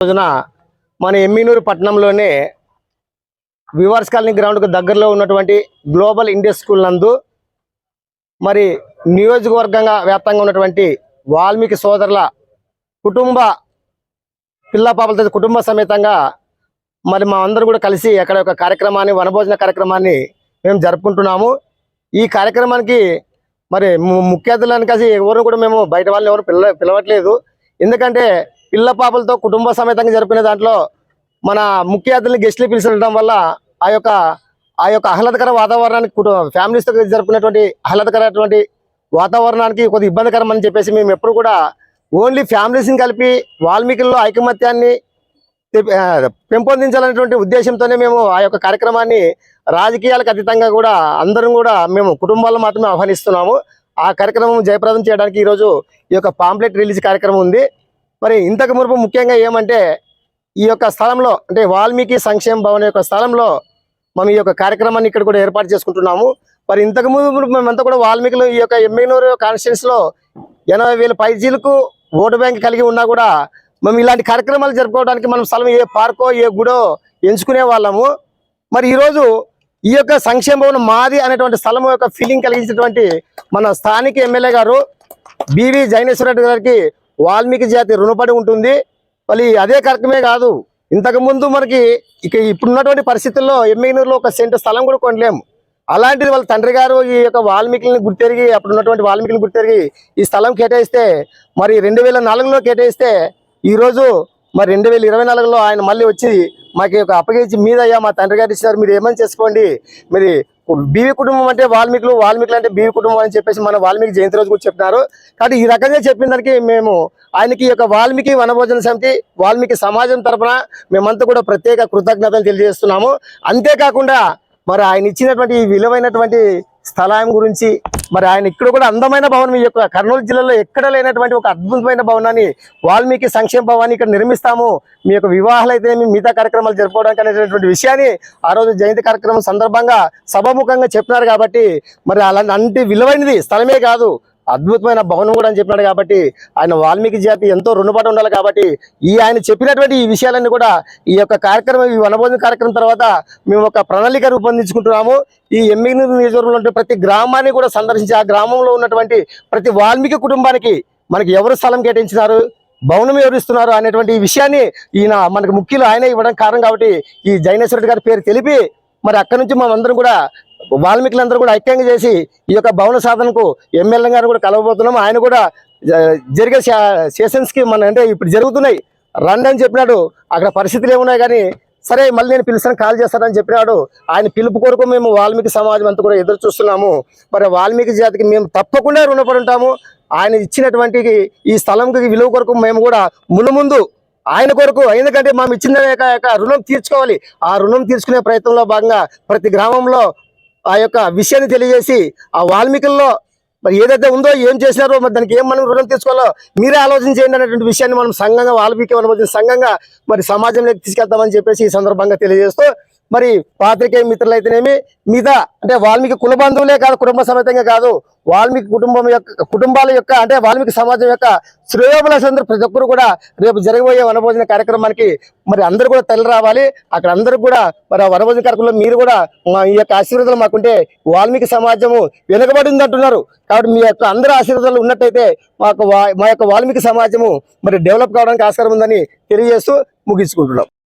రోజున మన Emminuru పట్టణంలోనే viewers colony గ్రౌండ్కు దగ్గరలో ఉన్నటువంటి గ్లోబల్ ఇండియా స్కూల్ నందు మరి నియోజకవర్గంగా వ్యాప్తంగా ఉన్నటువంటి వాల్మీకి సోదరుల కుటుంబ పిల్ల పాపలతో కుటుంబ సమేతంగా మరి మా అందరూ కూడా కలిసి అక్కడ ఒక కార్యక్రమాన్ని వనభోజన కార్యక్రమాన్ని మేము జరుపుకుంటున్నాము. ఈ కార్యక్రమానికి మరి ము- ముఖ్య అతిథులను కలిసి ఎవరు కూడా మేము బయట వాళ్ళని ఎవరు పిల్ల పిలవట్లేదు. ఎందుకంటే పిల్ల పాపలతో కుటుంబ సమేతంగా జరిపిన దాంట్లో మన ముఖ్య అతిథులను గెస్ట్లు పిలిచడం వల్ల ఆ యొక్క ఆ యొక్క ఆహ్లాదకర వాతావరణానికి కుటుంబ ఫ్యామిలీస్తో జరుపుకునేటువంటి ఆహ్లాదకరటువంటి వాతావరణానికి కొద్ది ఇబ్బందికరం అని చెప్పేసి మేము ఎప్పుడు కూడా ఓన్లీ ఫ్యామిలీస్ని కలిపి వాల్మీకిల్లో ఐకమత్యాన్ని పెంపొందించాలనేటువంటి ఉద్దేశంతోనే మేము ఆ యొక్క కార్యక్రమాన్ని రాజకీయాలకు అతీతంగా కూడా అందరం కూడా మేము కుటుంబాలను మాత్రమే ఆహ్వానిస్తున్నాము. ఆ కార్యక్రమం జయప్రదం చేయడానికి ఈరోజు ఈ యొక్క పాంప్లెట్ రిలీజ్ కార్యక్రమం ఉంది. మరి ఇంతకు మునుపు ముఖ్యంగా ఏమంటే ఈ యొక్క స్థలంలో అంటే వాల్మీకి సంక్షేమ భవన్ యొక్క స్థలంలో మనం ఈ యొక్క కార్యక్రమాన్ని ఇక్కడ కూడా ఏర్పాటు చేసుకుంటున్నాము. మరి ఇంతకు ముందు మేమంతా కూడా వాల్మీకులు ఈ యొక్క ఎమ్మెనూరు కాన్స్టిట్యూన్స్లో ఎనభై వేల పైజీలకు ఓటు బ్యాంక్ కలిగి ఉన్నా కూడా మేము ఇలాంటి కార్యక్రమాలు జరుపుకోవడానికి మనం స్థలం ఏ పార్కో ఏ గుడో ఎంచుకునే వాళ్ళము. మరి ఈరోజు ఈ యొక్క సంక్షేమ భవనం మాది అనేటువంటి స్థలం యొక్క ఫీలింగ్ కలిగించినటువంటి మన స్థానిక ఎమ్మెల్యే గారు బివి జైనేశ్వర రెడ్డి గారికి వాల్మీకి జాతి రుణపడి ఉంటుంది. మళ్ళీ అదే కార్యక్రమే కాదు ఇంతకుముందు మనకి ఇక ఇప్పుడున్నటువంటి పరిస్థితుల్లో ఎమ్మెనూరులో ఒక సెంటు స్థలం కూడా కొనలేము అలాంటిది వాళ్ళ తండ్రి గారు ఈ యొక్క వాల్మీకిని గుర్తెరిగి అప్పుడు ఉన్నటువంటి వాల్మీకిని గుర్తెరిగి ఈ స్థలం కేటాయిస్తే మరి రెండు వేల నాలుగులో కేటాయిస్తే ఈరోజు మరి రెండు వేల ఇరవై నాలుగులో ఆయన మళ్ళీ వచ్చి మాకు ఒక అప్పగించి మీదయ్యా మా తండ్రి గారు ఇచ్చినారు మీరు ఏమని చేసుకోండి? మరి బీవీ కుటుంబం అంటే వాల్మీకులు వాల్మీకులు అంటే బీవీ కుటుంబం అని చెప్పేసి మన వాల్మీకి జయంతి రోజు కూడా చెప్పినారు. కాబట్టి ఈ రకంగా చెప్పిన దానికి మేము ఆయనకి ఈ యొక్క వాల్మీకి వనభోజన సమితి వాల్మీకి సమాజం తరపున మేమంతా కూడా ప్రత్యేక కృతజ్ఞతలు తెలియజేస్తున్నాము. అంతేకాకుండా మరి ఆయన ఇచ్చినటువంటి విలువైనటువంటి స్థలం గురించి మరి ఆయన ఇక్కడ కూడా అందమైన భవనం ఈ యొక్క కర్నూలు జిల్లాలో ఎక్కడ లేనటువంటి ఒక అద్భుతమైన భవనాన్ని వాల్మీకి సంక్షేమ భవనాన్ని ఇక్కడ నిర్మిస్తాము. మీ యొక్క వివాహాలు అయితే మిగతా కార్యక్రమాలు జరుపుకోవడానికి అనేటువంటి విషయాన్ని ఆ రోజు జయంతి కార్యక్రమం సందర్భంగా సభాముఖంగా చెప్పినారు కాబట్టి మరి అలాంటి విలువైనది స్థలమే కాదు. అద్భుతమైన భవనం కూడా అని చెప్పినాడు కాబట్టి ఆయన వాల్మీకి జాతి ఎంతో రుణపడి ఉండాలి కాబట్టి ఈ ఆయన చెప్పినటువంటి ఈ విషయాలన్నీ కూడా ఈ యొక్క కార్యక్రమం ఈ వనభోజన కార్యక్రమం తర్వాత మేము ఒక ప్రణాళిక రూపొందించుకుంటున్నాము. ఈ ఎమ్మిగ్నూరు నియోజకవర్గంలో ప్రతి గ్రామాన్ని కూడా సందర్శించి ఆ గ్రామంలో ఉన్నటువంటి ప్రతి వాల్మీకి కుటుంబానికి మనకి ఎవరు స్థలం కేటాయించినారు భవనం ఎవరిస్తున్నారు అనేటువంటి ఈ విషయాన్ని ఈయన మనకు ముఖ్యులు ఆయన ఇవ్వడం కారణం కాబట్టి ఈ జైనేశ్వరుడు గారి పేరు తెలిపి మరి అక్కడి నుంచి మనందరం కూడా వాల్మీకులందరూ కూడా ఐక్యంగా చేసి ఈ యొక్క భవన సాధనకు ఎమ్మెల్యే గారు కూడా కలవబోతున్నాం. ఆయన కూడా జ- జరిగే సెషన్స్కి మన అంటే ఇప్పుడు జరుగుతున్నాయి. రండి అని చెప్పినాడు. అక్కడ పరిస్థితులు ఏమున్నాయి కానీ సరే మళ్ళీ నేను పిలుస్తాను కాల్ చేస్తానని చెప్పినాడు. ఆయన పిలుపు కొరకు మేము వాల్మీకి సమాజం అంతా కూడా ఎదురు చూస్తున్నాము. మరి వాల్మీకి జాతికి మేము తప్పకుండా రుణపడి ఉంటాము. ఆయన ఇచ్చినటువంటి ఈ స్థలంకి విలువ కొరకు మేము కూడా మునుముందు ఆయన కొరకు ఎందుకంటే మేము ఇచ్చిన యొక్క రుణం తీర్చుకోవాలి. ఆ రుణం తీర్చుకునే ప్రయత్నంలో భాగంగా ప్రతి గ్రామంలో ఆ యొక్క విషయాన్ని తెలియజేసి ఆ వాల్మీకుల్లో మరి ఏదైతే ఉందో ఏం చేసినారో మరి దానికి ఏం మనం రుణం తీసుకోవాలో మీరే ఆలోచన చేయండి అనేటువంటి విషయాన్ని మనం సంఘంగా వాల్మీకి అనుమతి సంఘంగా మరి సమాజంలోకి తీసుకెళ్తామని చెప్పేసి ఈ సందర్భంగా తెలియజేస్తూ మరి పాత్రికేయ మిత్రులు అయితేనేమి మిగతా అంటే వాల్మీకి కుల బంధువులే కాదు కుటుంబ సమేతంగా కాదు వాల్మీకి కుటుంబం యొక్క కుటుంబాల యొక్క అంటే వాల్మీకి సమాజం యొక్క శ్రేయోభిలాషులందరూ ప్రతి ఒక్కరు కూడా రేపు జరగబోయే వనభోజన కార్యక్రమానికి మరి అందరూ కూడా తల్లి రావాలి. అక్కడ అందరూ కూడా మరి ఆ వనభోజన కార్యక్రమంలో మీరు కూడా మా ఈ యొక్క ఆశీర్వాదాలు మాకుంటే వాల్మీకి సమాజము వెనుకబడింది అంటున్నారు కాబట్టి మీ యొక్క అందరి ఆశీర్వాదాలు ఉన్నట్టయితే మాకు మా యొక్క వాల్మీకి సమాజము మరి డెవలప్ కావడానికి ఆస్కారం ఉందని తెలియజేస్తూ ముగించుకుంటున్నాం.